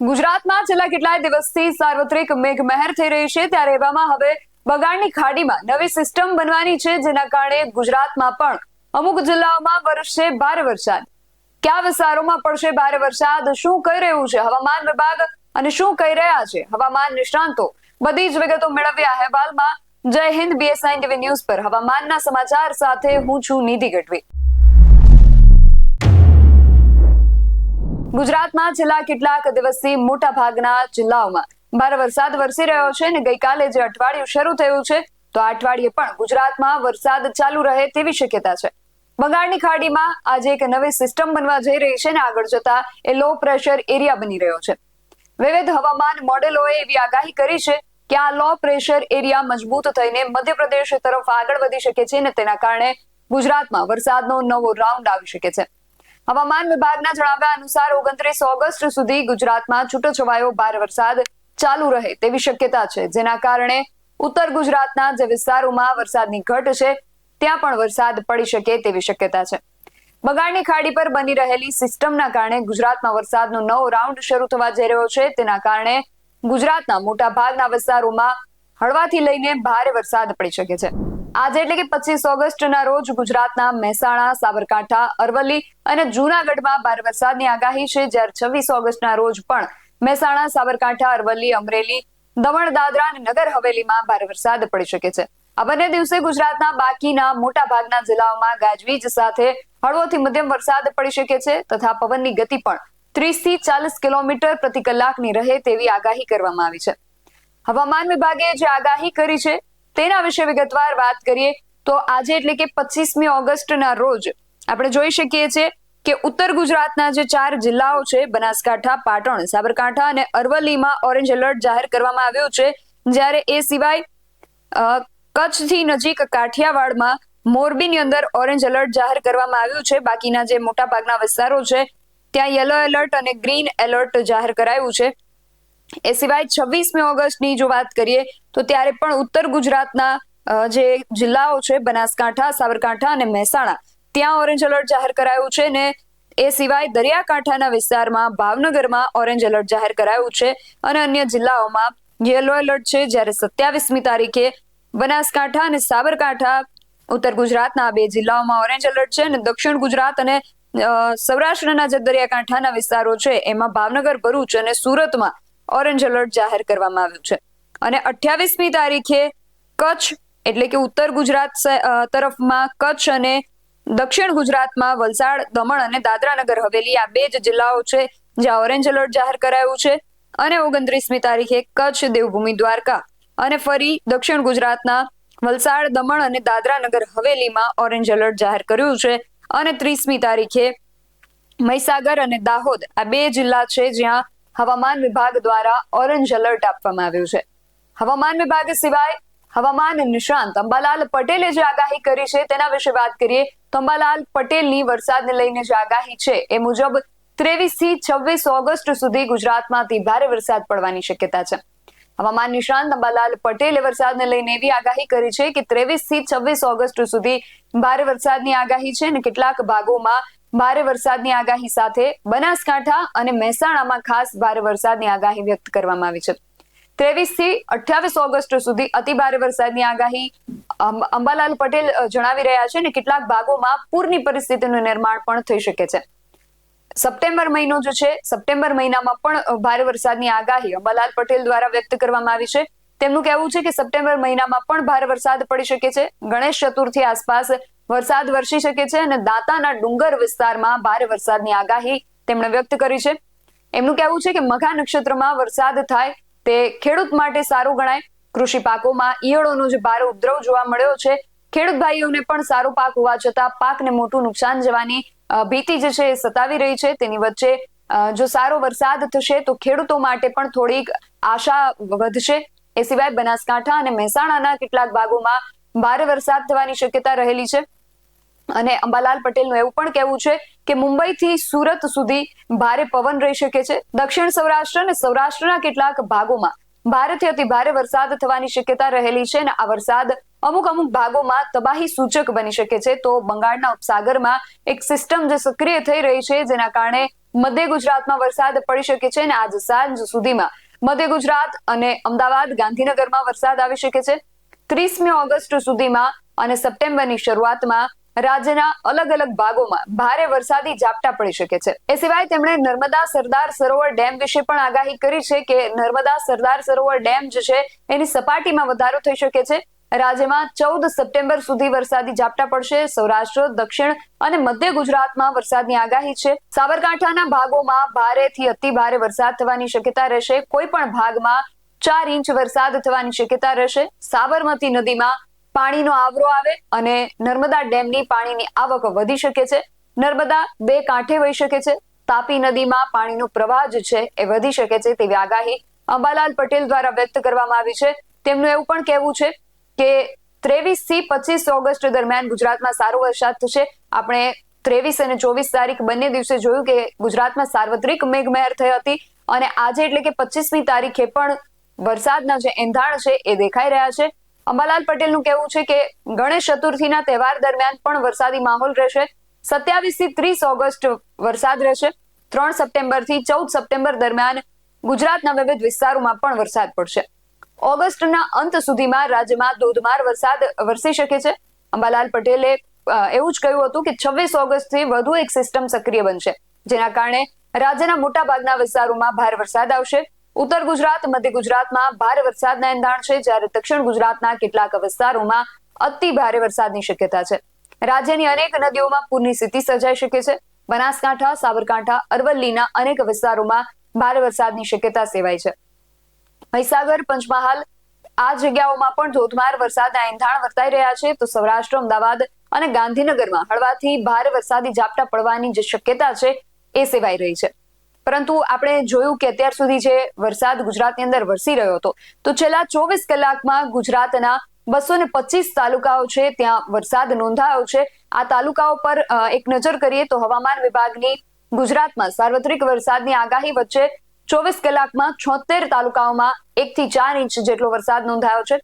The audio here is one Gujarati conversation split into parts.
ગુજરાતમાં છેલ્લા કેટલાય દિવસથી સાર્વત્રિક મેઘમહેર થઈ રહી છે. ત્યારે એવામાં હવે બગાડની ખાડીમાં નવી સિસ્ટમ બનવાની છે, જેના કારણે ગુજરાતમાં પણ અમુક જિલ્લાઓમાં વરસશે ભારે વરસાદ. કયા વિસ્તારોમાં પડશે ભારે વરસાદ? શું કહી રહ્યું છે હવામાન વિભાગ? અને શું કહી રહ્યા છે હવામાન નિષ્ણાંતો? બધી જ વિગતો મેળવ્યા અહેવાલમાં. જય હિન્દ બીએસઆઈ ટીવી ન્યૂઝ પર હવામાનના સમાચાર સાથે હું છું નિધિ ગઢવી. ગુજરાતમાં છેલ્લા કેટલાક દિવસથી મોટા ભાગના જિલ્લાઓમાં ભારે વરસાદ વરસી રહ્યો છે અને ગઈકાલે જે અઠવાડિયું શરૂ થયું છે, તો આ અઠવાડિયે પણ ગુજરાતમાં વરસાદ ચાલુ રહે તેવી શક્યતા છે. બંગાળની ખાડીમાં આજે એક નવી સિસ્ટમ બનવા જઈ રહી છે અને આગળ જતા એ લો પ્રેશર એરિયા બની રહ્યો છે. વિવિધ હવામાન મોડેલોએ એવી આગાહી કરી છે કે આ લો પ્રેશર એરિયા મજબૂત થઈને મધ્યપ્રદેશ તરફ આગળ વધી શકે છે અને તેના કારણે ગુજરાતમાં વરસાદનો નવો રાઉન્ડ આવી શકે છે. હવામાન વિભાગના જણાવ્યા અનુસાર ઓગણત્રીસ ઓગસ્ટ સુધી ગુજરાતમાં છૂટોછવાયો ભારે વરસાદ ચાલુ રહે તેવી શક્યતા છે. જેના કારણે ઉત્તર ગુજરાતના જે વિસ્તારોમાં વરસાદની ઘટ છે, ત્યાં પણ વરસાદ પડી શકે તેવી શક્યતા છે. બંગાળની ખાડી પર બની રહેલી સિસ્ટમના કારણે ગુજરાતમાં વરસાદનો નવો રાઉન્ડ શરૂ થવા જઈ રહ્યો છે. તેના કારણે ગુજરાતના મોટા ભાગના વિસ્તારોમાં હળવાથી લઈને ભારે વરસાદ પડી શકે છે. આજે એટલે કે પચીસ ઓગસ્ટના રોજ ગુજરાતના મહેસાણા, સાબરકાંઠા, અરવલ્લી અને જૂનાગઢમાં ભારે વરસાદની આગાહી છે, જ્યારે છવ્વીસ ઓગસ્ટના રોજ પણ મહેસાણા, સાબરકાંઠા, અરવલ્લી, અમરેલી, દમણ, દાદરા અને નગર હવેલીમાં ભારે વરસાદ પડી શકે છે. આ બંને દિવસે ગુજરાતના બાકીના મોટા ભાગના જિલ્લાઓમાં ગાજવીજ સાથે હળવોથી મધ્યમ વરસાદ પડી શકે છે તથા પવનની ગતિ પણ ત્રીસથી ચાલીસ કિલોમીટર પ્રતિ કલાકની રહે તેવી આગાહી કરવામાં આવી છે. હવામાન વિભાગે જે આગાહી કરી છે તેના વિશે વિગતવાર વાત કરીએ તો આજે એટલે કે પચીસમી ઓગસ્ટના રોજ આપણે જોઈ શકીએ છીએ કે ઉત્તર ગુજરાતના જે ચાર જિલ્લાઓ છે, બનાસકાંઠા, પાટણ, સાબરકાંઠા અને અરવલ્લીમાં ઓરેન્જ એલર્ટ જાહેર કરવામાં આવ્યું છે, જ્યારે એ સિવાય કચ્છથી નજીક કાઠિયાવાડમાં મોરબીની અંદર ઓરેન્જ એલર્ટ જાહેર કરવામાં આવ્યું છે. બાકીના જે મોટા ભાગના વિસ્તારો છે, ત્યાં યલો એલર્ટ અને ગ્રીન એલર્ટ જાહેર કરાયું છે. એ સિવાય છવ્વીસમી ઓગસ્ટની જો વાત કરીએ, તો ત્યારે પણ ઉત્તર ગુજરાતના જે જિલ્લાઓ છે, બનાસકાંઠા, સાબરકાંઠા અને મહેસાણા, ત્યાં ઓરેન્જ એલર્ટ જાહેર કરાયું છે ને એ સિવાય દરિયાકાંઠાના વિસ્તારમાં, ભાવનગરમાં ઓરેન્જ એલર્ટ જાહેર કરાયું છે અને અન્ય જિલ્લાઓમાં યલો એલર્ટ છે. જ્યારે સત્યાવીસમી તારીખે બનાસકાંઠા અને સાબરકાંઠા, ઉત્તર ગુજરાતના બે જિલ્લાઓમાં ઓરેન્જ એલર્ટ છે અને દક્ષિણ ગુજરાત અને સૌરાષ્ટ્રના જે દરિયાકાંઠાના વિસ્તારો છે, એમાં ભાવનગર, ભરૂચ અને સુરતમાં ઓરેન્જ એલર્ટ જાહેર કરવામાં આવ્યું છે. અને અઠ્યાવીસમી તારીખે કચ્છ, એટલે કે ઉત્તર ગુજરાત તરફમાં કચ્છ અને દક્ષિણ ગુજરાતમાં વલસાડ, દમણ અને દાદરાનગર હવેલી આ બે જ જિલ્લાઓ છે જ્યાં ઓરેન્જ એલર્ટ જાહેર કરાયું છે. અને ઓગણત્રીસમી તારીખે કચ્છ દેવભૂમિ દ્વારકા અને ફરી દક્ષિણ ગુજરાતના વલસાડ, દમણ અને દાદરાનગર હવેલીમાં ઓરેન્જ એલર્ટ જાહેર કર્યું છે. અને ત્રીસમી તારીખે મહીસાગર અને દાહોદ આ બે જિલ્લા છે જ્યાં હવામાન વિભાગ દ્વારા ઓરેન્જ એલર્ટ આપવામાં આવ્યું છે. હવામાન વિભાગ સિવાય હવામાન નિષ્ણાંત અંબાલાલ પટેલે જે આગાહી કરી છે તેના વિશે વાત કરીએ તો અંબાલાલ પટેલની વરસાદને લઈને જે આગાહી છે એ મુજબ ત્રેવીસથી છવ્વીસ ઓગસ્ટ સુધી ગુજરાતમાંથી ભારે વરસાદ પડવાની શક્યતા છે. હવામાન નિષ્ણાંત અંબાલાલ પટેલે વરસાદને લઈને એવી આગાહી કરી છે કે ત્રેવીસથી છવ્વીસ ઓગસ્ટ સુધી ભારે વરસાદની આગાહી છે અને કેટલાક ભાગોમાં ભારે વરસાદની આગાહી સાથે બનાસકાંઠા અને મહેસાણામાં ખાસ ભારે વરસાદની આગાહી વ્યક્ત કરવામાં આવી છે. ત્રેવીસથી અઠ્યાવીસ ઓગસ્ટ સુધી અતિ ભારે વરસાદની આગાહી અંબાલાલ પટેલ જણાવી રહ્યા છે અને કેટલાક ભાગોમાં પૂરની પરિસ્થિતિનું નિર્માણ પણ થઈ શકે છે. સપ્ટેમ્બર મહિનો જે છે, સપ્ટેમ્બર મહિનામાં પણ ભારે વરસાદની આગાહી અંબાલાલ પટેલ દ્વારા વ્યક્ત કરવામાં આવી છે. તેમનું કહેવું છે કે સપ્ટેમ્બર મહિનામાં પણ ભારે વરસાદ પડી શકે છે. ગણેશ ચતુર્થી આસપાસ વરસાદ વરસી શકે છે અને દાંતાના ડુંગર વિસ્તારમાં ભારે વરસાદની આગાહી તેમણે વ્યક્ત કરી છે. એમનું કહેવું છે કે મઘા નક્ષત્રમાં વરસાદ થાય તે ખેડૂત માટે સારું ગણાય. કૃષિ પાકોમાં ઈયળોનો જે ભારે ઉપદ્રવ જોવા મળ્યો છે. ખેડૂત ભાઈઓને પણ સારો પાક હોવા છતાં પાકને મોટું નુકસાન જવાની ભીતિ જે છે એ સતાવી રહી છે. તેની વચ્ચે જો સારો વરસાદ થશે તો ખેડૂતો માટે પણ થોડીક આશા વધશે. એ સિવાય બનાસકાંઠા અને મહેસાણાના કેટલાક ભાગોમાં ભારે વરસાદ થવાની શક્યતા રહેલી છે. અને અંબાલાલ પટેલનું એવું પણ કહેવું છે કે મુંબઈથી સુરત સુધી ભારે પવન રહી શકે છે. દક્ષિણ સૌરાષ્ટ્ર અને સૌરાષ્ટ્રના કેટલાક ભાગોમાં ભારેથી અતિ ભારે વરસાદ થવાની શક્યતા રહેલી છે અને આ વરસાદ અમુક અમુક ભાગોમાં તબાહી સૂચક બની શકે છે. તો બંગાળના ઉપસાગરમાં એક સિસ્ટમ જે સક્રિય થઈ રહી છે જેના કારણે મધ્ય ગુજરાતમાં વરસાદ પડી શકે છે અને આજ સાંજ સુધીમાં મધ્ય ગુજરાત અને અમદાવાદ, ગાંધીનગરમાં વરસાદ આવી શકે છે. ત્રીસમી ઓગસ્ટ સુધીમાં અને સપ્ટેમ્બરની શરૂઆતમાં રાજ્યના અલગ અલગ ભાગોમાં ભારે વરસાદી ઝાપટા પડી શકે છે. એ સિવાય તેમણે નર્મદા સરદાર સરોવર ડેમ વિશે પણ આગાહી કરી છે કે નર્મદા સરદાર સરોવર ડેમ જે છે, એની સપાટીમાં વધારો થઈ શકે છે. રાજ્યમાં ચૌદ સપ્ટેમ્બર સુધી વરસાદી ઝાપટા પડશે. સૌરાષ્ટ્ર, દક્ષિણ અને મધ્ય ગુજરાતમાં વરસાદની આગાહી છે. સાબરકાંઠાના ભાગોમાં ભારેથી અતિ ભારે વરસાદ થવાની શક્યતા રહેશે. કોઈ પણ ભાગમાં ચાર ઇંચ વરસાદ થવાની શક્યતા રહેશે. સાબરમતી નદીમાં પાણીનો આવરો આવે અને નર્મદા ડેમની પાણીની આવક વધી શકે છે. નર્મદા બે કાંઠે વહી શકે છે. તાપી નદીમાં પાણીનો પ્રવાહ જે છે એ વધી શકે છે તેવી આગાહી અંબાલાલ પટેલ દ્વારા વ્યક્ત કરવામાં આવી છે. તેમનું એવું પણ કહેવું છે કે ત્રેવીસથી પચીસ ઓગસ્ટ દરમિયાન ગુજરાતમાં સારો વરસાદ થશે. આપણે ત્રેવીસ અને ચોવીસ તારીખ બંને દિવસે જોયું કે ગુજરાતમાં સાર્વત્રિક મેઘમહેર થઈ હતી અને આજે એટલે કે પચીસમી તારીખે પણ વરસાદના જે એંધાણ છે એ દેખાઈ રહ્યા છે. અંબાલાલ પટેલનું કહેવું છે કે ગણેશ ચતુર્થીના તહેવાર દરમિયાન પણ વરસાદી માહોલ રહેશે. સત્યાવીસથી ત્રીસ ઓગસ્ટ વરસાદ રહેશે. ત્રણ સપ્ટેમ્બરથી ચૌદ સપ્ટેમ્બર દરમિયાન ગુજરાતના વિવિધ વિસ્તારોમાં પણ વરસાદ પડશે. ઓગસ્ટના અંત સુધીમાં રાજ્યમાં ધોધમાર વરસાદ વરસી શકે છે. અંબાલાલ પટેલે એવું જ કહ્યું હતું કે છવ્વીસ ઓગસ્ટથી વધુ એક સિસ્ટમ સક્રિય બનશે. જેના કારણે રાજ્યના મોટા ભાગના વિસ્તારોમાં ભારે વરસાદ આવશે. ઉત્તર ગુજરાત, મધ્ય ગુજરાતમાં ભારે વરસાદના એંધાણ છે, જ્યારે દક્ષિણ ગુજરાતના કેટલાક વિસ્તારોમાં અતિ ભારે વરસાદની શક્યતા છે. રાજ્યની અનેક નદીઓમાં પૂરની સ્થિતિ સર્જાઈ શકે છે. બનાસકાંઠા, સાબરકાંઠા, અરવલ્લીના અનેક વિસ્તારોમાં ભારે વરસાદની શક્યતા સેવાય છે. મહીસાગર, પંચમહાલ, આ જગ્યાઓમાં પણ ધોધમાર વરસાદના એંધાણ વર્તાઈ રહ્યા છે. તો સૌરાષ્ટ્ર, અમદાવાદ અને ગાંધીનગરમાં હળવાથી ભારે વરસાદી ઝાપટા પડવાની જે શક્યતા છે, એ સેવાઈ રહી છે. પરંતુ આપણે જોયું કે અત્યાર સુધી જે વરસાદ ગુજરાતની અંદર વરસી રહ્યો હતો, તો છેલ્લા ચોવીસ કલાકમાં ગુજરાતના બસો ને પચીસ તાલુકાઓ છે ત્યાં વરસાદ નોંધાયો છે. આ તાલુકાઓ પર એક નજર કરીએ તો હવામાન વિભાગની ગુજરાતમાં સાર્વત્રિક વરસાદની આગાહી વચ્ચે ચોવીસ કલાકમાં છોતેર તાલુકાઓમાં એક થી ચાર ઇંચ જેટલો વરસાદ નોંધાયો છે.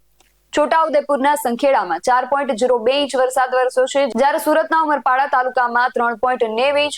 છોટાઉદેપુરના સંખેડામાં ચાર પોઈન્ટ જીરો બે ઇંચ વરસાદ વરસ્યો છે. જ્યારે સુરતના ઉમરપાડા તાલુકામાં ત્રણ પોઈન્ટ નેવ ઇંચ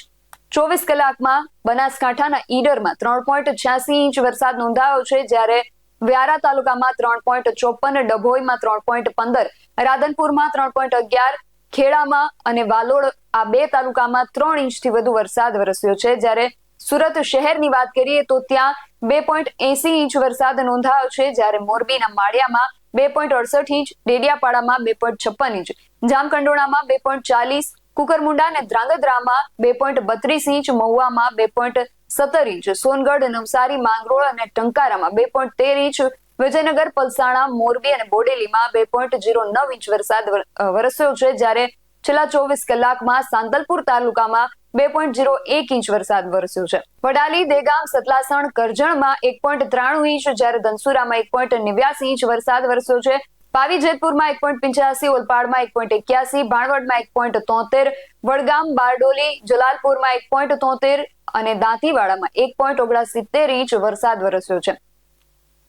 ચોવીસ કલાકમાં બનાસકાંઠાના ઈડરમાં ત્રણ પોઈન્ટ છ્યાસી ઇંચ વરસાદ નોંધાયો છે, જ્યારે વ્યારા તાલુકામાં ત્રણ પોઈન્ટ ચોપન, ડભોઈમાં ત્રણ પોઈન્ટ પંદર, રાધનપુરમાં ત્રણ પોઈન્ટ અગિયાર, ખેડામાં અને વાલોડ આ બે તાલુકામાં ત્રણ ઇંચથી વધુ વરસાદ વરસ્યો છે. જ્યારે સુરત શહેરની વાત કરીએ તો ત્યાં બે પોઈન્ટ એસી ઇંચ વરસાદ નોંધાયો છે, જ્યારે મોરબીના માળિયામાં બે પોઈન્ટ અડસઠ ઇંચ, ડેડિયાપાડામાં બે પોઈન્ટ છપ્પન ઇંચ જામકંડોળામાં બે પોઈન્ટ ચાલીસ કુકરમુંડા અને ધ્રાંગધ્રામાં બે પોઈન્ટ બત્રીસ ઇંચ મહુવામાં બે પોઈન્ટ સત્તર ઇંચ, સોનગઢ, નવસારી, માંગરોળ અને ટંકારામાં બે પોઈન્ટ તેર ઇંચ, વિજયનગર, પલસાણા, મોરબી અને બોડેલીમાં બે પોઈન્ટ જીરો નવ ઇંચ વરસાદ વરસ્યો છે, જ્યારે છેલ્લા ચોવીસ કલાકમાં સાંતલપુર તાલુકામાં બે પોઈન્ટ જીરો એક ઇંચ વરસાદ વરસ્યો છે. વડાલી, દેગામ, સતલાસણ, કરજણમાં એક પોઈન્ટ ત્રાણું ઇંચ, જ્યારે ધનસુરામાં એક પોઈન્ટ નેવ્યાસી ઇંચ વરસાદ વરસ્યો છે પાવી જેતપુરમાં એક પોઈન્ટ પંચ્યાસી, ઓલપાડમાં એક પોઈન્ટ એક્યાસી, ભાણવડમાં એક પોઈન્ટ તોતેર, વડગામ, બારડોલી, જલાલપુરમાં એક પોઈન્ટ તોતેર અને દાંતીવાડામાં એક પોઈન્ટ ઓગણસિત્તેર ઇંચ વરસાદ વરસ્યો છે.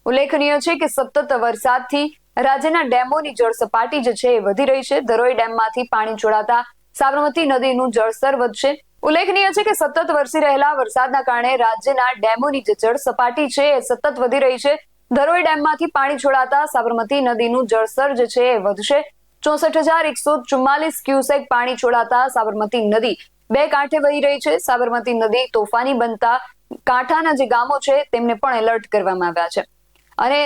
ઉલ્લેખનીય છે કે સતત વરસાદથી રાજ્યના ડેમોની જળ સપાટી જે છે એ વધી રહી છે. ધરોઈ ડેમમાંથી પાણી છોડાતા સાબરમતી નદીનું જળસ્તર વધશે. ઉલ્લેખનીય છે કે સતત વરસી રહેલા વરસાદના કારણે રાજ્યના ડેમોની જે જળ સપાટી છે એ સતત વધી રહી છે. ધરોઈ ડેમમાંથી પાણી છોડાતા સાબરમતી નદીનું જળસ્તર જે છે એ વધશે. ચોસઠ હજાર એકસો ચુમ્માલીસ ક્યુસેક પાણી છોડાતા સાબરમતી નદી બે કાંઠે વહી રહી છે. સાબરમતી નદી તોફાની બનતા કાંઠાના જે ગામો છે તેમને પણ એલર્ટ કરવામાં આવ્યા છે. અને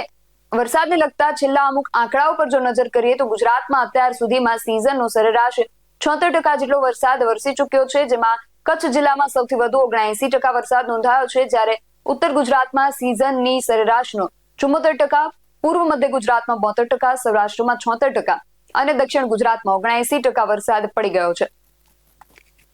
વરસાદને લગતા છેલ્લા અમુક આંકડાઓ પર જો નજર કરીએ તો ગુજરાતમાં અત્યાર સુધીમાં સિઝનનો સરેરાશ છોતેર ટકા જેટલો વરસાદ વરસી ચુક્યો છે, જેમાં કચ્છ જિલ્લામાં સૌથી વધુ ઓગણએસી ટકા વરસાદ નોંધાયો છે, જ્યારે ઉત્તર ગુજરાતમાં સિઝનની સરેરાશનો ચુમ્મોતેર ટકા, પૂર્વ મધ્ય ગુજરાતમાં બોતેર ટકા, સૌરાષ્ટ્રમાં છોતેર ટકા અને દક્ષિણ ગુજરાતમાં ઓગણએસી ટકા વરસાદ પડી ગયો છે.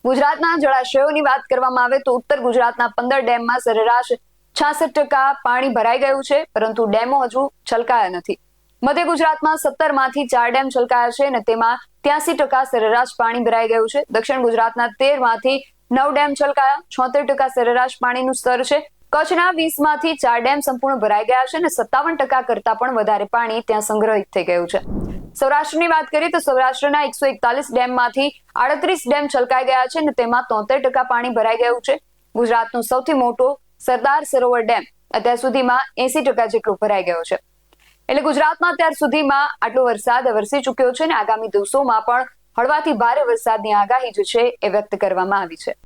ગુજરાતના જળાશયોની વાત કરવામાં આવે તો ઉત્તર ગુજરાતના પંદર ડેમમાં સરેરાશ છાસઠ ટકા પાણી ભરાઈ ગયું છે, પરંતુ ડેમો હજુ છલકાયા નથી. મધ્ય ગુજરાતમાં સત્તરમાંથી ચાર ડેમ છલકાયા છે અને તેમાં ત્યાસી ટકા સરેરાશ પાણી ભરાઈ ગયું છે. દક્ષિણ ગુજરાતના તેરમાંથી નવ ડેમ છલકાયા. છોતેર ટકા સરેરાશ પાણીનું સ્તર છે. કચ્છના વીસમાંથી ચાર ડેમ સંપૂર્ણ ભરાઈ ગયા છે અને સત્તાવન ટકા કરતા પણ વધારે પાણી ત્યાં સંગ્રહિત થઈ ગયું છે. સૌરાષ્ટ્રની વાત કરીએ તો સૌરાષ્ટ્રના એકસો એકતાલીસ ડેમમાંથી આડત્રીસ ડેમ છલકાઈ ગયા છે અને તેમાં તોતેર ટકા પાણી ભરાઈ ગયું છે. ગુજરાતનો સૌથી મોટો સરદાર સરોવર ડેમ અત્યાર સુધીમાં એસી ટકા જેટલો ભરાઈ ગયો છે. એટલે ગુજરાતમાં અત્યાર સુધીમાં આટલો વરસાદ વરસી ચુક્યો છે અને આગામી દિવસોમાં પણ હળવાથી ભારે વરસાદની આગાહી જે છે એ વ્યક્ત કરવામાં આવી છે.